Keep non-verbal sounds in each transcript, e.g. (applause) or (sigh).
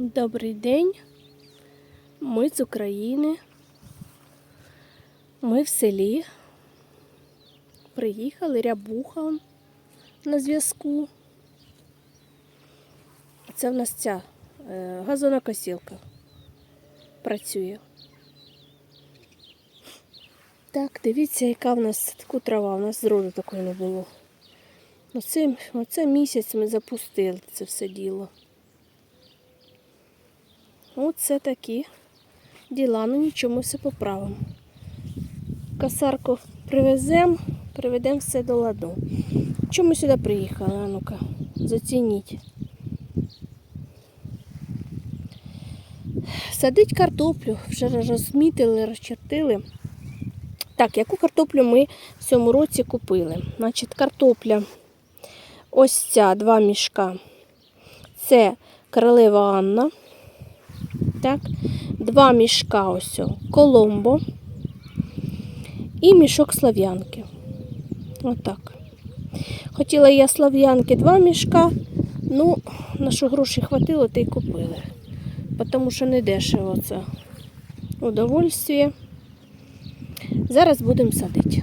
Добрий день. Ми з України. Ми в селі. Приїхали рябуха на зв'язку. Це в нас ця е, газонокосілка працює. Так, дивіться, яка в нас таку трава. У нас зроду такої не було. Оце, оце місяць ми запустили це все діло. Оце такі діла, ну нічого, ми все поправимо. Косарку привеземо, приведемо все до ладу. Чому сюди приїхали? А ну-ка, зацініть. Садить картоплю, вже розмітили, розчертили. Так, яку картоплю ми в цьому році купили? Значить, картопля ось ця, два мішка. Це королева Анна. Так, два мішка ось Коломбо і мішок слав'янки. Отак. Хотіла я слав'янки два мішка, ну, на що грошей хватило, то й купили. Тому що не дешево це удовольствие. Зараз будемо садити.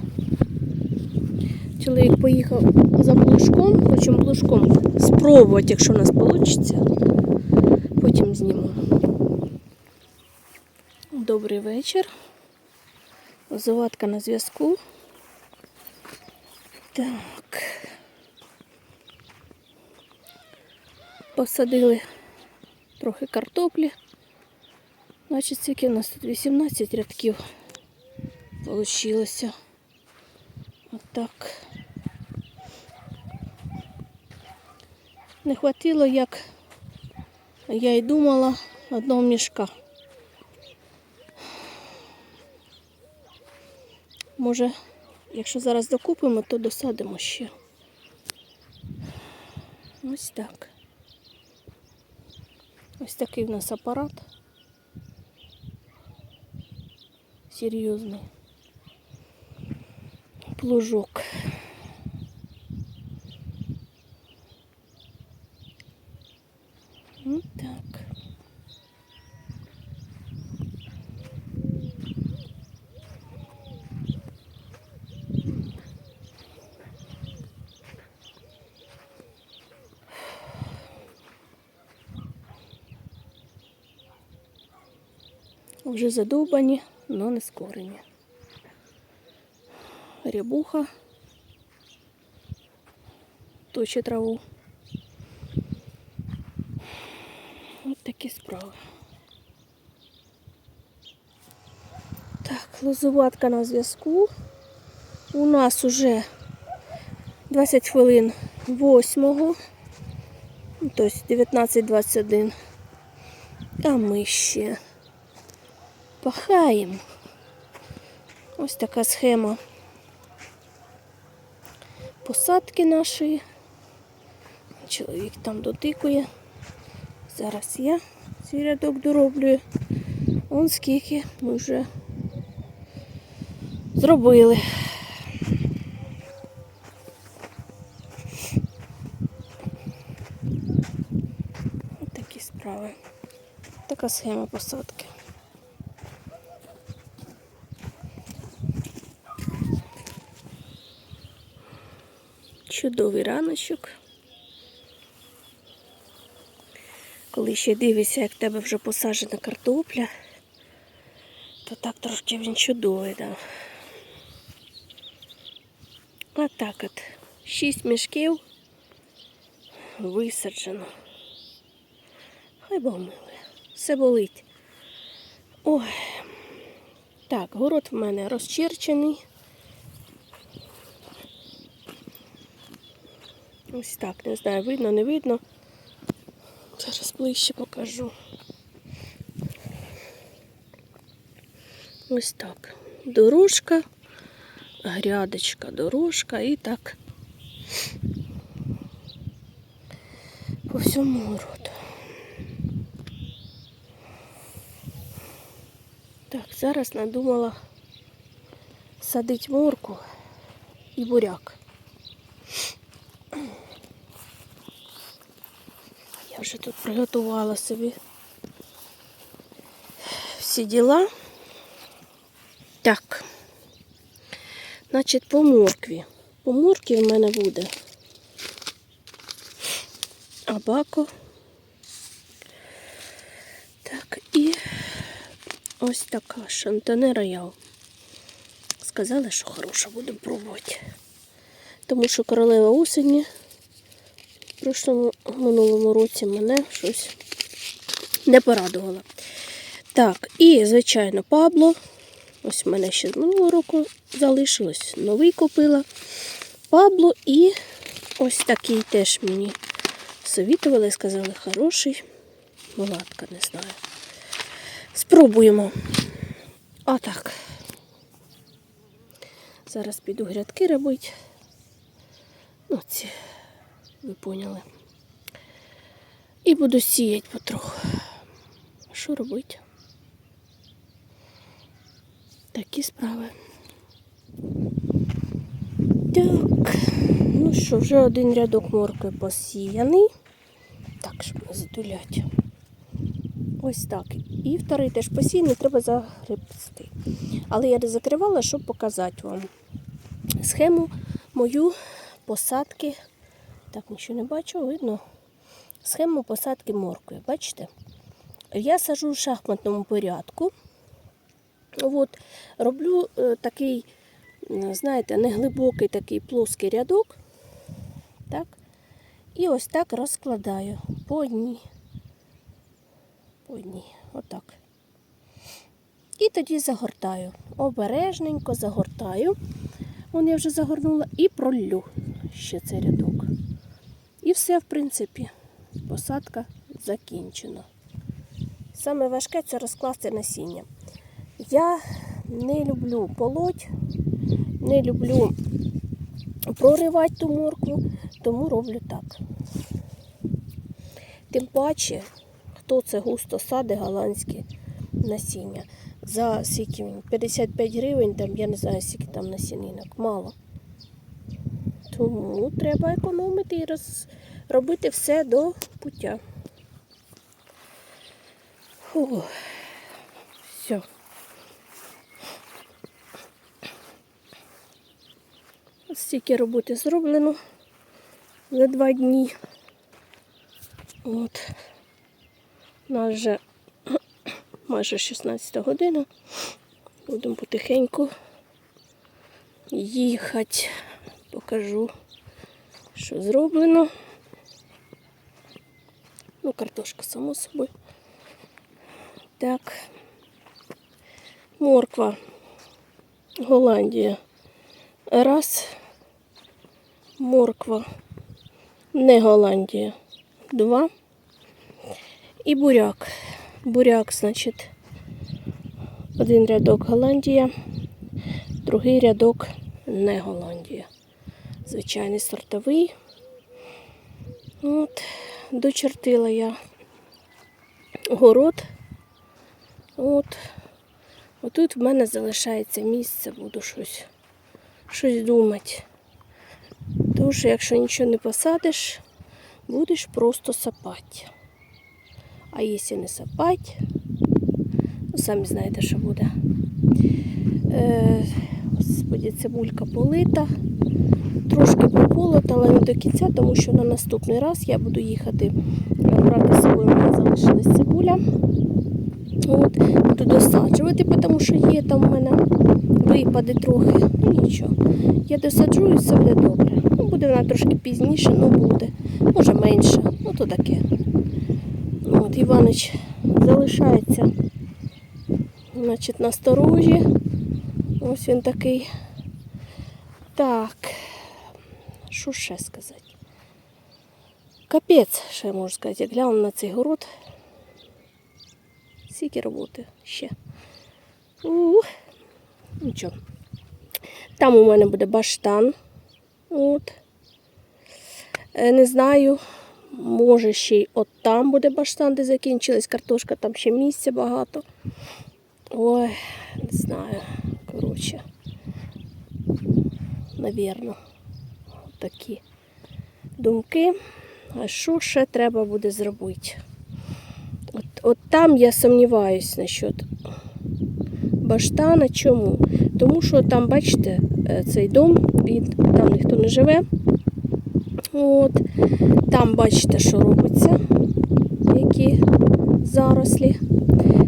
Чоловік поїхав за блушком, хочемо блушком спробувати, якщо в нас вийде. Потім зніму. Добрий вечір. Заводка на зв'язку. Так. Посадили трохи картоплі. Значить, скільки у нас тут 18 рядків получилося. Отак. Не хватило, як я й думала, одного мішка. Може, якщо зараз докупимо, то досадимо ще. Ось так. Ось такий в нас апарат. Серйозний. Плужок. Ось так. Вже задовбані, але не скорені. Рябуха точить траву. Ось такі справи. Так, лозуватка на зв'язку. У нас уже 20 хвилин 8, тобто 19.21. А ми ще пахаємо. Ось така схема посадки нашої. Чоловік там дотикує. Зараз я цей рядок дороблюю. Он скільки ми вже зробили. Ось такі справи. Така схема посадки. Чудовий раночок. Коли ще дивишся, як в тебе вже посаджена картопля, то так трошки він чудовий, да. А так от. Шість мішків висаджено. Хай Бог милує. Все болить. Ой. Так, город в мене розчерчений. Ось так, не знаю, видно, не видно. Зараз ближче покажу. Ось так. Дорожка, грядочка, дорожка і так по всьому городу. Так, зараз надумала садити морку і буряк. Вже тут приготувала собі всі діла. Так. Значить, по моркві. По моркві в мене буде абако. Так, і ось така шантане роял. Сказали, що хороша, будемо пробувати. Тому що королева осені прошлому минулому році мене щось не порадувала. Так, і, звичайно, Пабло. Ось в мене ще з минулого року залишилось. Новий купила. Пабло і ось такий теж мені совітували, сказали, хороший. Мулатка, не знаю. Спробуємо. Отак. Зараз піду грядки робити. Ну, ці, ви поняли. І буду сіяти потроху. Що робити? Такі справи. Так, ну що, вже один рядок моркви посіяний. Так, щоб не затуляти. Ось так. І вторий теж посіяний, треба загребсти. Але я не закривала, щоб показати вам схему мою посадки. Так, нічого не бачу, видно. Схему посадки моркви. Бачите? Я сажу в шахматному порядку. От, роблю е, такий, знаєте, неглибокий такий плоский рядок. Так. І ось так розкладаю по одній. По одній. Отак. І тоді загортаю. Обережненько загортаю. Вон я вже загорнула і проллю ще цей рядок. І все, в принципі, посадка закінчена. Саме важке це розкласти насіння. Я не люблю полоть, не люблю проривати ту моркву, тому роблю так. Тим паче, хто це густо сади голландське насіння. За скільки він? 55 гривень, там, я не знаю, скільки там насінинок, мало. Тому треба економити і роз... робити все до пуття. Фу. Все. Ось стільки роботи зроблено за два дні. От. У нас вже (clears throat) майже 16 година. Будемо потихеньку їхати. Покажу, що зроблено. Ну, картошка, само собою. Так. Морква. Голландія. Раз. Морква. Не Голландія. Два. І буряк. Буряк, значить, один рядок Голландія, другий рядок не Голландія. Звичайний сортовий. От, дочертила я город. От. Отут в мене залишається місце, буду щось, щось думати. Тому що якщо нічого не посадиш, будеш просто сапати. А якщо не сапати, ну самі знаєте, що буде. Е, господі, цибулька полита. Але не до кінця, тому що на наступний раз я буду їхати брати з собою, мене залишилась цибуля. От, буду досаджувати, тому що є там в мене випади трохи. Ну нічого. Я досаджую, все буде добре. Ну, буде вона трошки пізніше, ну буде. Може менше. Ну то таке. От, Іванич залишається значить, на сторожі. Ось він такий. Так. Що ще сказати? Капець, ще можу сказати, як гляну на цей город. Скільки роботи ще. Ух. Нічого. Там у мене буде баштан. От. Е, Не знаю. Може ще й от там буде баштан, де закінчилась картошка, там ще місця багато. Ой, не знаю. Коротше. Навірно. Такі думки. А що ще треба буде зробити? От, от там я сумніваюсь насчет баштана. Чому? Тому що там, бачите, е, цей дом, він, там ніхто не живе. От. Там бачите, що робиться, які зарослі.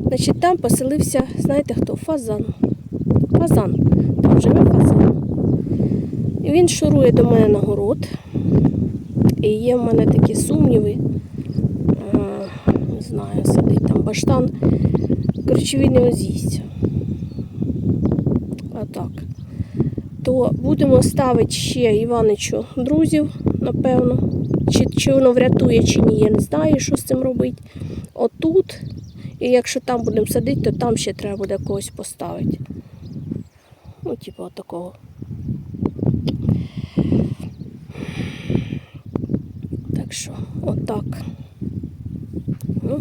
Значить, там поселився, знаєте хто? Фазан. Фазан. Там живе фазан. Він шурує до мене на город. І є в мене такі сумніви. Е, Не знаю, сидить там баштан. Коротше, він його з'їсть. А так. То будемо ставити ще Іваничу друзів, напевно. Чи, чи воно врятує, чи ні, я не знаю, що з цим робити. Отут. І якщо там будемо садити, то там ще треба буде когось поставити. Ну, типу, отакого. Так що, отак. Ну,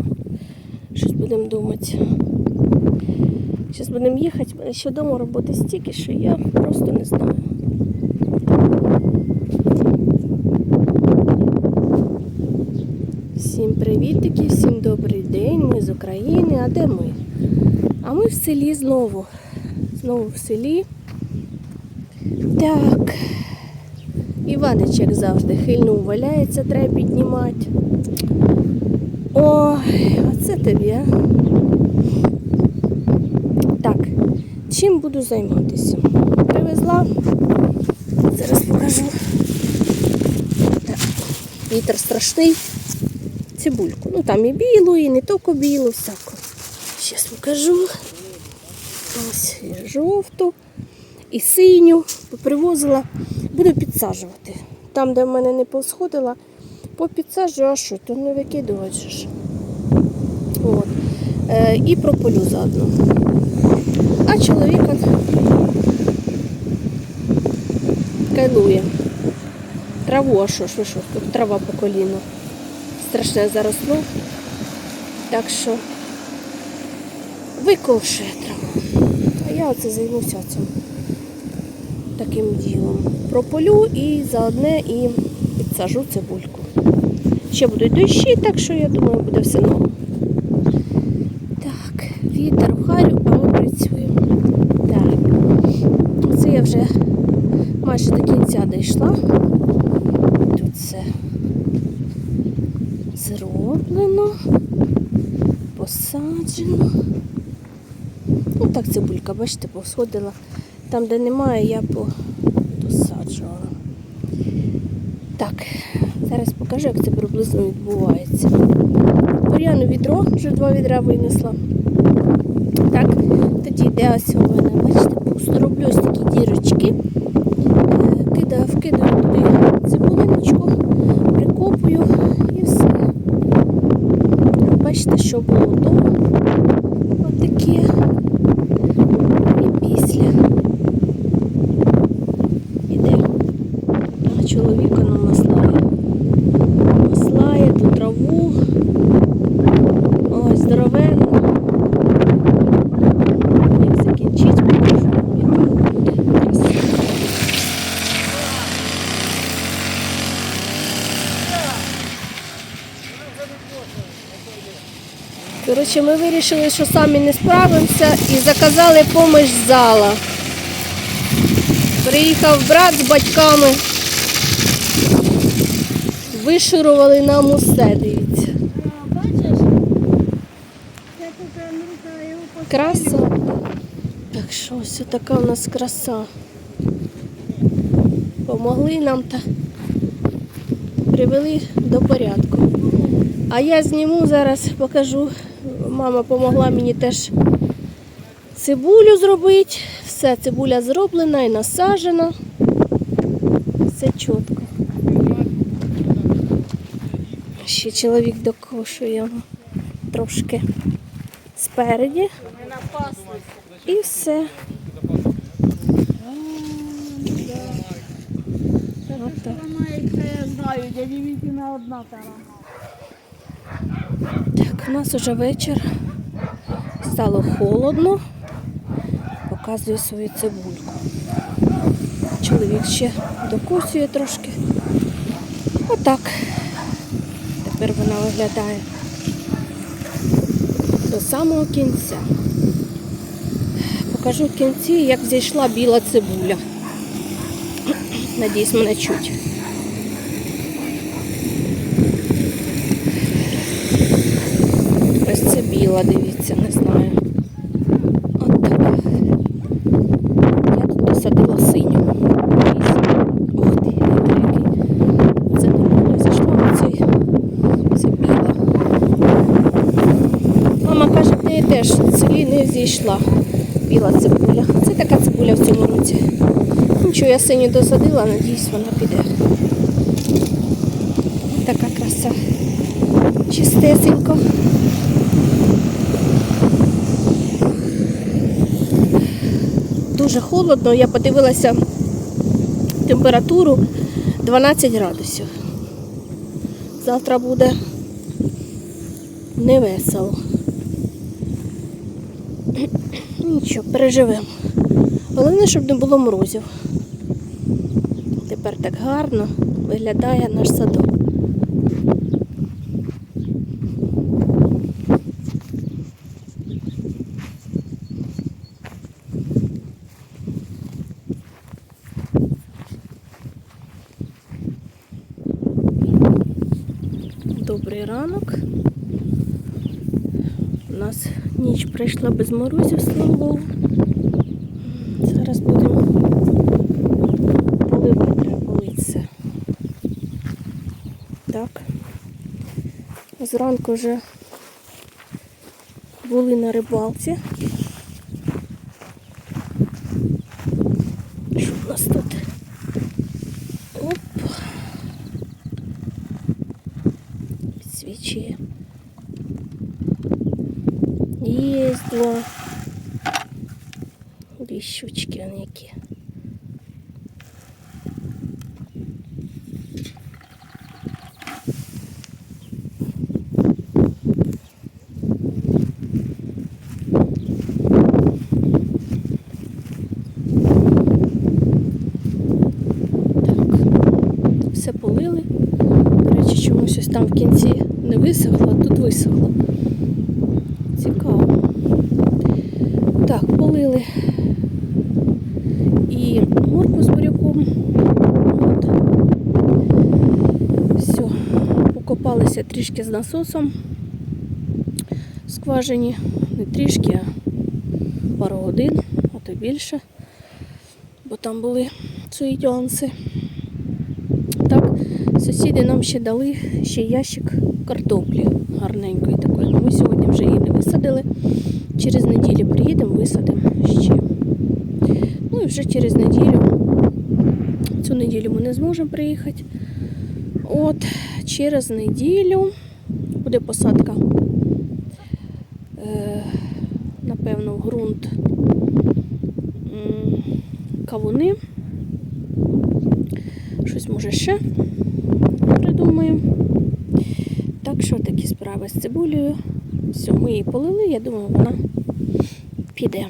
щось будемо думати. Зараз будемо їхати, ще вдома роботи стільки, що я просто не знаю. Всім привітики, всім добрий день. Ми з України. А де ми? А ми в селі знову. Знову в селі. Так. Іванич, як завжди, хильнув валяється, треба піднімати. Ой, оце тобі, а. Так, чим буду займатися? Привезла. Зараз покажу. Так, вітер страшний. Цибульку. Ну там і білу, і не тільки білу, всяку. Зараз покажу. Ось і жовту, і синю попривозила. Буду підсаджувати. Там, де в мене не посходила, попідсаджую, а що, то не викидувати. Е, і прополю заодно. А чоловік кайлує. Траву, а що ж ви що, тут трава по коліну. Страшне заросло. Так що виковшує траву. А я оце займуся цим таким ділом. Прополю і заодне і підсажу цибульку. Ще будуть дощі, так що я думаю, буде все ново. Так, вітер в харю, а ми працюємо. Так. Це я вже майже до кінця дійшла. Тут все зроблено, посаджено. Ну так цибулька, бачите, посходила. Там, де немає, я подосаджувала. Так, зараз покажу, як це приблизно відбувається. Бур'яну відро, вже два відра винесла. Так, тоді йде ось у мене, бачите, пусто. Роблю ось такі дірочки. Е, Кидаю, вкидаю туди цибулиночку, прикопую і все. Бачите, що було до. Отаке. І після. Іде. А чоловіка нам наслає. Наслає ту траву. Ось здоровенна. Як закінчить, покажу. яка буде краса. Коротше, ми вирішили, що самі не справимося і заказали з зала. Приїхав брат з батьками. Вишурували нам усе, дивіться. Бачиш? Я тут його Краса. Так що ось така у нас краса. Помогли нам та привели до порядку. А я зніму зараз, покажу. Мама допомогла мені теж цибулю зробити. Все, цибуля зроблена і насаджена. Все чітко. Ще чоловік докошує трошки спереді. І все. Отак. Ламається, я знаю, я дивіться одна там. Так, у нас уже вечір. Стало холодно. Показую свою цибульку. Чоловік ще докусує трошки. Отак. Тепер вона виглядає до самого кінця. покажу в кінці, як зійшла біла цибуля. Надіюсь, мене чуть. Біла, дивіться, не знаю. От така. Я тут посадила синю. Ух ти, який. Це нормально зійшла, а цей це біла. Мама каже, в неї теж в селі не зійшла біла цибуля. Це така цибуля в цьому році. Нічого, я синю досадила, надіюсь, вона піде. Така краса. Чистесенько. Дуже холодно, я подивилася температуру 12 градусів. Завтра буде невесело. (clears throat) Нічого, переживемо. Головне, щоб не було морозів. Тепер так гарно виглядає наш садок. Добрий ранок. У нас ніч прийшла без морозів, слава Богу. Зараз будемо поливати, полити. Так. Зранку вже були на рибалці. Що в нас тут? Оп. Підсвічує. Є два. Дві щучки вони які. Все полили. До речі, чомусь ось там в кінці не висохло, тут висохло. Цікаво. Так, полили і морку з буряком. От. Все, покопалися трішки з насосом скважині. Не трішки, а пару годин, а то більше. Бо там були свої нюанси. Так, сусіди нам ще дали ще ящик картоплі гарненької такої. Ми сьогодні вже її не висадили. Через неділю приїдемо, висадимо ще. Ну і вже через неділю. Цю неділю ми не зможемо приїхати. От, через неділю буде посадка. Е, напевно, в ґрунт кавуни. Щось може ще придумаємо. Так що такі справи з цибулею. Все, ми її полили, я думаю, вона піде.